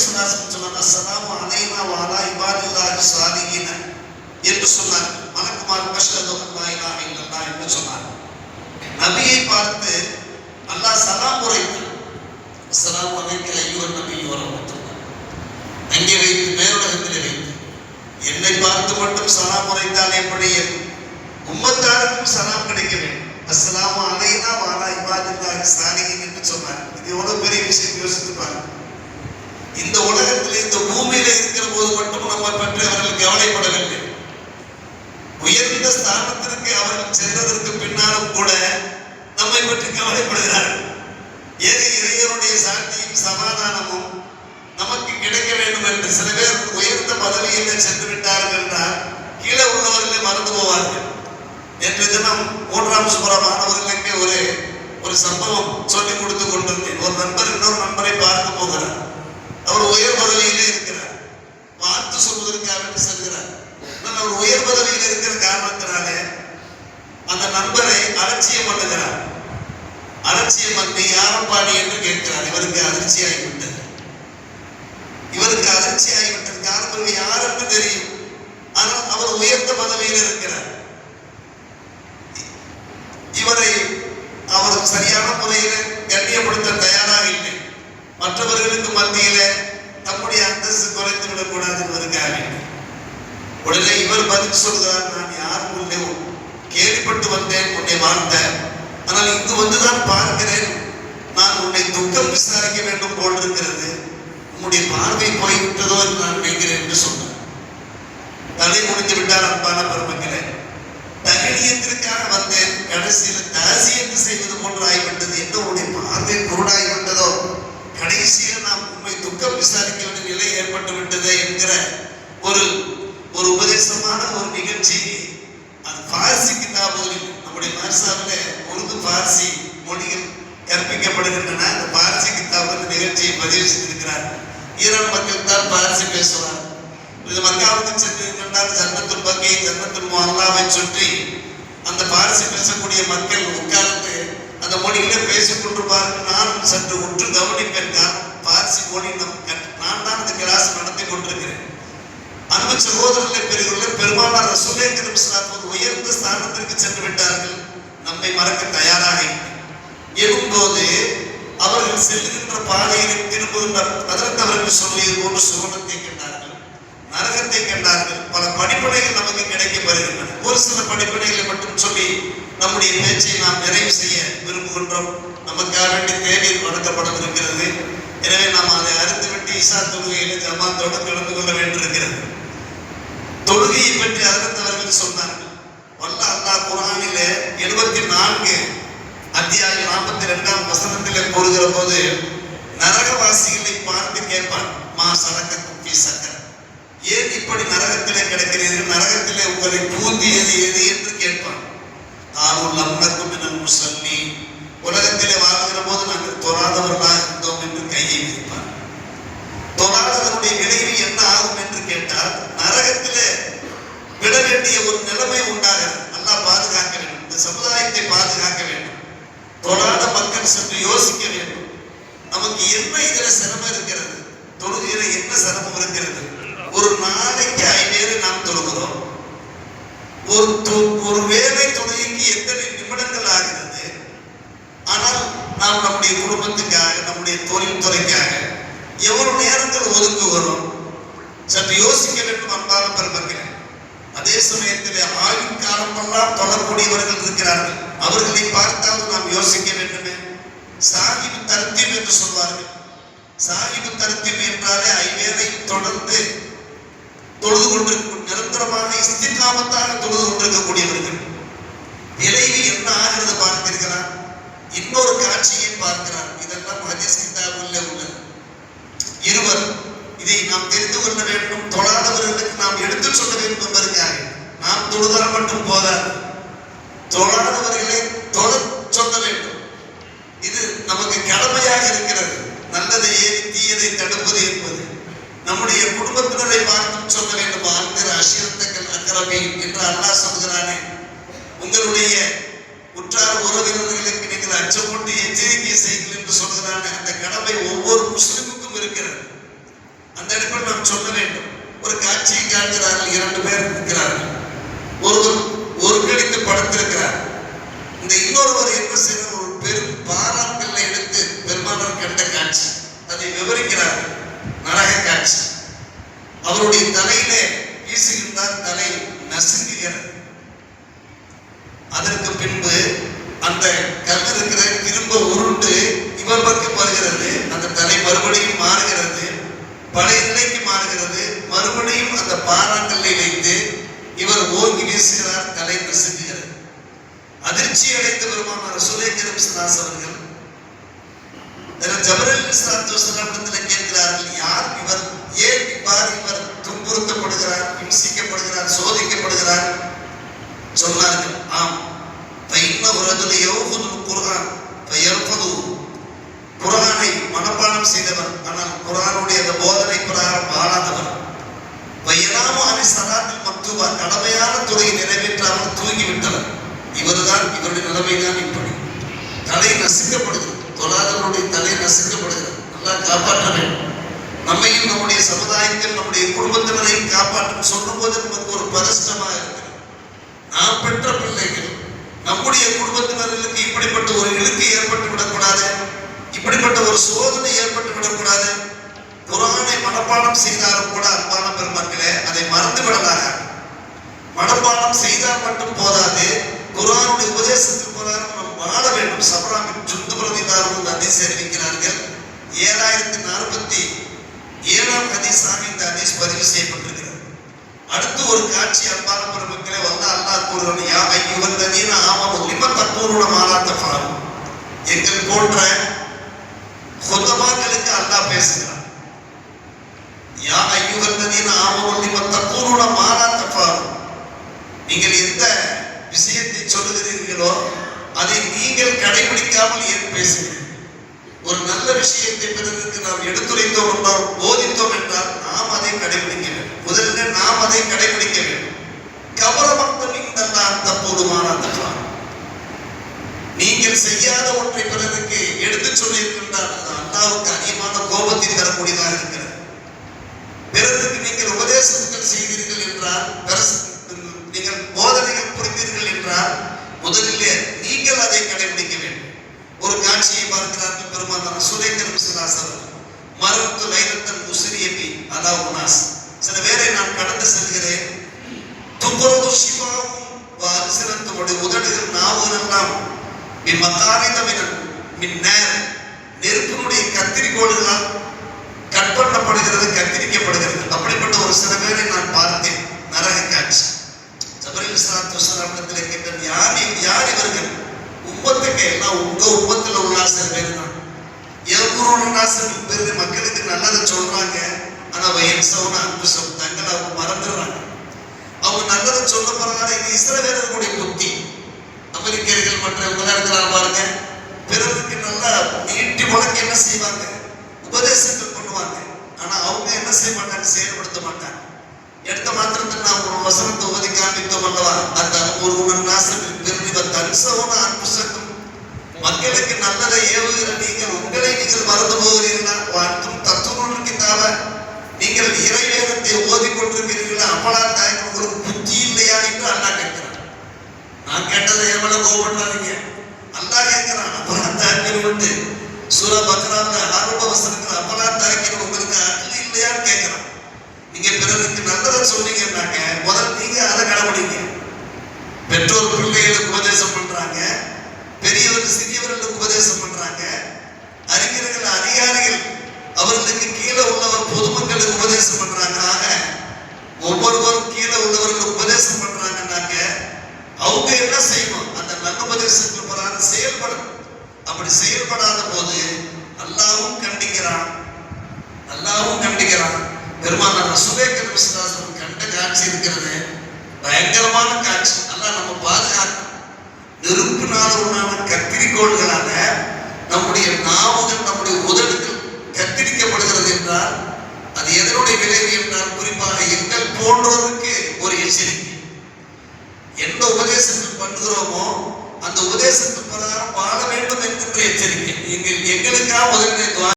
நபிசுல்லாசன் சொன்னாங்க அஸ்ஸலாமு அலைனா வாலா இபாதுல்லாஹி சாலிஹின என்று சொன்னார் மலக்குமார் அஷ்ஹது அல்லா இலாஹ இல்லல்லாஹ் என்று சொன்னார் நபியை பார்த்து அல்லாஹ் சலாம் உரைத்தான் சலாம் அலைக்க ஐயுவன் நபி வரமத்துல்லாஹ் அங்கே வைத்து மேலுலகத்திலே வைத்து. என்னை பார்த்து மட்டும் சலாம் உரைத்தால் எப்படி? உம்மத்தாருக்கும் சலாம் கிடைக்க வேண்டும். அஸ்ஸலாமு அலைனா வாலா இபாதுல்லாஹி சாலிஹின் என்று சொன்னார் இது எவ்வளவு பெரிய விஷயம் யோசித்து பாருங்க இந்த உலகத்தில் இந்த பூமியில இருக்கிற போது மட்டும் நம்ம பற்றி அவர்கள் கவலைப்படவில்லை. உயர்ந்த ஸ்தானத்திற்கு அவர்கள் சென்றதற்கு பின்னாலும் கூட நம்மை பற்றி கவலைப்படுகிறார்கள். ஏக இறையனுடைய சாந்தியும் சமாதானமும் நமக்கு கிடைக்க வேண்டும் என்று சில பேர் உயர்ந்த பதவியில் சென்று விட்டார்கள் என்றால் கீழே உள்ளவர்களை மறந்து போவார்கள். நேற்று தினம் மூன்றாம் சுமர மாணவர்களுக்கு ஒரு ஒரு சம்பவம் சொல்லிக் கொடுத்து கொண்டிருந்தேன். ஒரு நண்பர் இன்னொரு நண்பரை பார்க்க போகிறார். அவர் உயர் பதவியிலே இருக்கிறார். வாழ்த்து சொல்வதற்காக வேண்டி செல்கிறார். ஆனால் அவர் உயர் பதவியில் இருக்கிற காரணத்தினாலே அந்த நண்பரை அலட்சியம் பண்ணுகிறார். அலட்சியம் பண்ணி யாரப்பாடி என்று கேட்கிறார். இவருக்கு அதிர்ச்சி ஆகிவிட்டது இவருக்கு அதிர்ச்சி ஆகிவிட்டது காரணம் இவர் யார் என்று தெரியும் ஆனால் அவர் உயர்ந்த பதவியில் இருக்கிறார் இவரை அவர் சரியான முறையில் கண்ணியப்படுத்த தயாராக இல்லை மற்றவர்களுக்கு மத்தியில தம்முடைய அந்தஸ்து குறைத்து விடக்கூடாது என்பதற்காக உடனே இவர் பதில் சொல்கிறார் நான் யாரும் உன்னை கேள்விப்பட்டு வந்தேன் உன்னை வாழ்ந்த ஆனால் இங்கு வந்துதான் பார்க்கிறேன். நான் உன்னை துக்கம் விசாரிக்க வேண்டும் போன்றிருக்கிறது இருக்கிறது உன்னுடைய பார்வை போய்விட்டதோ என்று நான் நினைக்கிறேன் என்று சொன்னார். தலை முடிந்து விட்டார் அன்பான பெருமக்களே. தகனியத்திற்காக வந்தேன். கடைசியில் தாசியத்து செய்வது போன்று ஆகிவிட்டேன் என்ன உன்னுடைய பார்வை குருடாகிவிட்டதோ கடைசியில் நாம் உண்மை துக்கம் விசாரிக்க வேண்டிய நிலை ஏற்பட்டு விட்டது என்கிற ஒரு ஒரு உபதேசமான ஒரு நிகழ்ச்சி அது பார்சி கிதாபுகளில் நம்முடைய மர்சாவிலே உருது பார்சி மொழிகள் கற்பிக்கப்படுகின்றன. அந்த பார்சி கிதாபுகள் நிகழ்ச்சியை பதிவு செய்திருக்கிறார் ஈரான் மக்கள் தான் பார்சி பேசுவார். இது மக்காவுக்கு சென்று கண்டால் ஜன்னத்துல் பக்கை ஜன்னத்துல் அல்லாவை சுற்றி அந்த பார்சி பேசக்கூடிய மக்கள் உட்கார்ந்து அந்த மொழியிலே பேசிக் கொண்டிருப்பார்கள். நான் சற்று உற்று கவனிப்பேன் காரணம் பார்சி மொழி நம் நான் தான் இந்த கிளாஸ் நடத்தி கொண்டிருக்கிறேன். அன்பு சகோதரர்களை பெரியவர்கள் பெருமானார் ரசூலே கிருஷ்ணாத் உயர்ந்த ஸ்தானத்திற்கு சென்று விட்டார்கள். நம்மை மறக்க தயாராக எழும்போது அவர்கள் செல்லுகின்ற பாதையில் திரும்புகின்ற அதற்கு அவர்கள் சொல்லியது போன்று சுகமத்தை கண்டார்கள் நரகத்தை கண்டார்கள். பல படிப்படைகள் நமக்கு கிடைக்கப்படுகின்றன. ஒரு சில படிப்படைகளை மட்டும் சொல்லி நம்முடைய பேச்சை நாம் நிறைவு செய்ய விரும்புகின்றோம். நமக்காக வேண்டி தேநீர் வழங்கப்படவிருக்கிறது எனவே நாம் அதை அறிந்துவிட்டு ஈசா தொழுகையில ஜமாத்தோடு கலந்து கொள்ள வேண்டியிருக்கிறது. தொழுகையை பற்றி அதற்கு சொன்னார்கள் வல்ல அல்லா குரானிலே எழுபத்தி நான்கு அத்தியாயம் நாற்பத்தி ரெண்டாம் வசனத்திலே கூறுகிற போது நரகவாசிகளை பார்த்து கேட்பான் மா சரக்க குப்பி சக்கர ஏன் இப்படி நரகத்திலே கிடக்கிறீர்கள்? நரகத்திலே உங்களை பூந்தியது எது என்று கேட்பான். ஆனும் லம்னக்கும் நம் சொல்லி உலகத்திலே வாழ்கிற போது நாங்கள் தொழாதவர்களாக இருந்தோம் என்று கையை விரிப்பான். தொழாதவருடைய விளைவு என்ன ஆகும்? என்று கேட்டால் நரகத்திலே விட வேண்டிய ஒரு நிலைமை உண்டாகிறது. நல்லா பாதுகாக்க வேண்டும். இந்த சமுதாயத்தை பாதுகாக்க வேண்டும். தொழாத மக்கள் சற்று யோசிக்க வேண்டும். நமக்கு என்ன இதுல சிரமம் இருக்கிறது? தொழுகையில என்ன சிரமம் இருக்கிறது? ஒரு நாளைக்கு ஐநேரு நாம் தொழுகிறோம். ஒரு தொ- ஒரு வேலை தொழுகைக்கு எத்தனை நிமிடங்கள் ஆகிறது? ஆனால் நாம் நம்முடைய குடும்பத்துக்காக நம்முடைய தொழில் துறைக்காக எவ்வளவு நேரங்கள் ஒதுக்குகிறோம்? சற்று யோசிக்க வேண்டும் அன்பான பெருமக்களே. அதே சமயத்தில் ஆயுள் காலமெல்லாம் தொடரக்கூடியவர்கள் இருக்கிறார்கள். அவர்களை பார்த்தால் நாம் யோசிக்க வேண்டுமே. சாகிபு தர்த்தீப் என்று சொல்வார்கள். சாகிபு தர்த்தீப் என்றாலே ஐவேரை தொடர்ந்து தொழுது கொண்டிருக்க நிரந்தரமாக இஸ்திகாமத்தாக தொழுது கொண்டிருக்கக்கூடியவர்கள். விளைவு என்ன ஆகிறது பார்த்திருக்கிறார் இன்னொரு காட்சியை பார்க்கிறார். இதெல்லாம் ஹதீஸ் கிதாபுல்ல உள்ளது. இருவர் இதை நாம் தெரிந்து கொள்ள வேண்டும். தொழாதவர்களுக்கு நாம் எடுத்து சொல்ல வேண்டும் என்பதற்காக. நாம் தொழுதால் மட்டும் போதாது. தொழாதவர்களை தொழ சொல்ல வேண்டும். இது நமக்கு கடமையாக இருக்கிறது. நல்லதை ஏறி தீயதை தடுப்பது என்பது. நம்முடைய குடும்பத்தினரை பார்த்து சொல்ல வேண்டும்? ஆந்திர அஷிரத்தக்கல் அக்கரபி என்று அல்லாஹ் சொல்கிறானே. உங்களுடைய உற்றார் உறவினர்களுக்கு நீங்கள் அச்சமூட்டி எச்சரிக்கை செய்யுங்கள் என்று சொல்கிறானே. அந்த கடமை ஒவ்வொரு முஸ்லிமுக்கும் இருக்கிறது. அந்த இடத்தில் நாம் சொல்ல வேண்டும். ஒரு காட்சியை காண்கிறார்கள். இரண்டு பேர் இருக்கிறார்கள். ஒருவர் ஒரு படுத்திருக்கிறார். இந்த இன்னொருவர் என்ன செய்வது ஒரு பெரும் பாறாங்கல்லை எடுத்து பெருமானார் கண்ட காட்சி. அதை விவரிக்கிறார். நரக காட்சி. அவருடைய தலையிலே வீசுகின்றார். தலை நசுங்குகிறது. அதற்கு பின்பு அந்த கல் இருக்கிற திரும்ப உருண்டு இவர் பக்கம் வருகிறது. அந்த தலை மறுபடியும் மாறுகிறது. பழைய நிலைக்கு மாறுகிறது. மறுபடியும் அந்த பாறாங்கல்லை வைத்து இவர் ஓங்கி வீசுகிறார். தலை அதிர்ச்சி அடைந்த பெருமான சுலே கிரம்ஸ்தாஸ் அவர்கள் கேட்கிறார்கள் யார் இவர்? ஏன் இவ்வாறு இவர் துன்புறுத்தப்படுகிறார் ஹிம்சிக்கப்படுகிறார் சோதிக்கப்படுகிறார்? சொன்னார்கள் ஆம். பைன்ன உரதுல யோகுது குர்ஆன் காப்பாற்ற வேண்டும் நம்மையும் நம்முடைய சமுதாயத்தில் நம்முடைய குடும்பத்தினரையும் காப்பாற்றும் சொல்லும் போது நமக்கு ஒரு பதஷ்டமாக இருக்கிறது. நாம் பெற்ற பிள்ளைகள் நம்முடைய குடும்பத்தினர்களுக்கு இப்படிப்பட்ட ஒரு இழுக்கு ஏற்பட்டு விடக்கூடாது. இப்படிப்பட்ட ஒரு சோதனை ஏற்பட்டு விடக்கூடாது. குரானை மனப்பாடம் செய்தாலும் கூட அன்பான பெருமக்களே அதை மறந்து விடலாக மனப்பாடம் செய்தால் மட்டும் போதாது. குரானுடைய உபதேசத்துக்கு பிரகாரம் நாம் வாழ வேண்டும். சபராமின் சுத்து பிரதிதாரம் நதி தெரிவிக்கிறார்கள் ஏழாயிரத்தி நாற்பத்தி ஏழாம் ஹதீஸ் இந்த ஹதீஸ் பதிவு செய்யப்பட்டிருக்கிறது. அடுத்து ஒரு காட்சி அன்பான பெருமக்களே வந்து அல்லாஹ் கூறுறான் யா ஐயுவல் ததீன ஆமாம் லிம தக்கூனுன மாலாத்த தஃபாலு எங்கள் போன்ற சொந்தமாக்களுக்கு அல்லாஹ் பேசுகிறான் யா ஐயுவல் ததீன ஆமனு லிம தக்கூனுன மாலா தஃபாலு நீங்கள் எந்த விஷயத்தை சொல்லுகிறீர்களோ அதை நீங்கள் கடைபிடிக்காமல் ஏன் பேசுகிறீர்கள்? ஒரு நல்ல விஷயத்தை பிறருக்கு நாம் எடுத்துரைத்தோம் என்றால் போதித்தோம் என்றால் நாம் அதை கடைபிடிக்க வேண்டும். முதலில் நாம் அதை கடைபிடிக்க வேண்டும். கவரமக்தம் அந்த போதுமான அந்த நீங்கள் செய்யாத ஒன்றை பிறருக்கு எடுத்து சொல்லியிருக்கின்றால் அது அல்லாவுக்கு அதிகமான கோபத்தை தரக்கூடியதாக இருக்கிறது பிறருக்கு நீங்கள் உபதேசங்கள் செய்தீர்கள் என்றால் பிறகு நீங்கள் போதனைகள் புரிந்தீர்கள் என்றால் முதலிலே நீங்கள் அதை கடைபிடிக்க வேண்டும் ஒரு காட்சியை பார்க்கிறார்கள் பெருமானார் சுரேந்திரன் சிலாசர் மருத்து லைலத்தன் முசிறியபி அதா உனாஸ் சில பேரை நான் கடந்து செல்கிறேன் துப்புரவு சிவாவும் அரிசிரத்தோடு உதடுகள் நாவுகள் எல்லாம் மின் மத்தாரிதமின் மின் நேர நெருப்பினுடைய கத்திரிக்கோள்களால் கட் பண்ணப்படுகிறது கத்திரிக்கப்படுகிறது. அப்படிப்பட்ட ஒரு சில பேரை நான் பார்த்தேன். நரக காட்சி. ஜபரில் இஸ்லாத்து வசலாமத்தில் கேட்டேன் யார் யார் இவர்கள்? உப்பத்துக்கு எல்லாம் உங்க உப்பத்தில் உள்ள சில பேர் தான். எவ்வளோ பேர் மக்களுக்கு நல்லதை சொல்றாங்க. ஆனா வயன் சவுன அன்புசம் தங்களை அவங்க மறந்துடுறாங்க. அவங்க நல்லதை சொல்ல போறாங்க. இது இஸ்ரவேலர்களுடைய புத்தி. அமெரிக்கர்கள் மற்றவங்க இருக்கிறாங்க பாருங்க பிறருக்கு நல்லா நீட்டி முழக்க என்ன செய்வாங்க உபதேசங்கள் பண்ணுவாங்க ஆனா அவங்க என்ன செய்ய மாட்டாங்க செயல்படுத்த மாட்டாங்க எடுத்த மாத்திரத்தில் நாம் ஒரு வசனத்தை ஓதி காண்பித்தோம் அல்லவா அந்த ஒரு உணர் நாசத்தில் பெருமித தன்சவன அன்புசக்கும் மக்களுக்கு நல்லதை ஏவுகிற நீங்கள் உங்களை நீங்கள் மறந்து போகிறீர்களா வாழ்த்தும் தத்துவம் கிட்டாவ நீங்கள் இறைவேதத்தை ஓதி கொண்டிருக்கிறீர்களா அப்படா தாய் உங்களுக்கு புத்தி இல்லையா என்று அண்ணா கேட்கிறான் நான் கேட்டதை எவ்வளவு கோபப்படாதீங்க அல்லாஹ் கேட்கிறான் அப்படா தாய்க்கு உண்டு சூர பக்ராவில் ஆரம்ப வசனத்தில் அப்படா தாய்க்கு உங்களுக்கு அக்கல் இல்லையான்னு கேட்கிறான் நீங்க நல்லதை சொன்னீங்கன்னாக்க முதல் நீங்க அதை கடைபிடிங்க பெற்றோர் பிள்ளைகளுக்கு உபதேசம் பண்றாங்க பெரியவர்கள் சிறியவர்களுக்கு உபதேசம் பண்றாங்க. அறிஞர்கள் அதிகாரிகள் அவர்களுக்கு கீழே உள்ளவர் பொதுமக்களுக்கு உபதேசம் பண்றாங்க ஆக ஒவ்வொருவரும் கீழே உள்ளவர்களுக்கு உபதேசம் பண்றாங்கன்னாக்க அவங்க என்ன செய்யணும்? அந்த நல்ல உபதேசங்கள் பிரகாரம் செயல்படணும். அப்படி செயல்படாத போது அல்லாவும் கண்டிக்கிறான். அல்லாவும் கண்டிக்கிறான். பெருமாள் ரசூலேக்கர் விசுவாசம் கண்ட காட்சி இருக்கிறது. பயங்கரமான காட்சி. அதான் நம்ம பாதுகாக்கணும். நெருப்பினால உண்டான கத்திரிக்கோள்களான நம்முடைய நாவுகள் நம்முடைய உதடுகள் கத்திரிக்கப்படுகிறது என்றால் அது எதனுடைய விளைவு என்றால் குறிப்பாக எங்கள் போன்றோருக்கு ஒரு எச்சரிக்கை. எந்த உபதேசங்கள் பண்ணுகிறோமோ அந்த உபதேசத்தின் பிரகாரம் வாழ வேண்டும் என்கின்ற எச்சரிக்கை. எங்கள் எங்களுக்காக முதலில்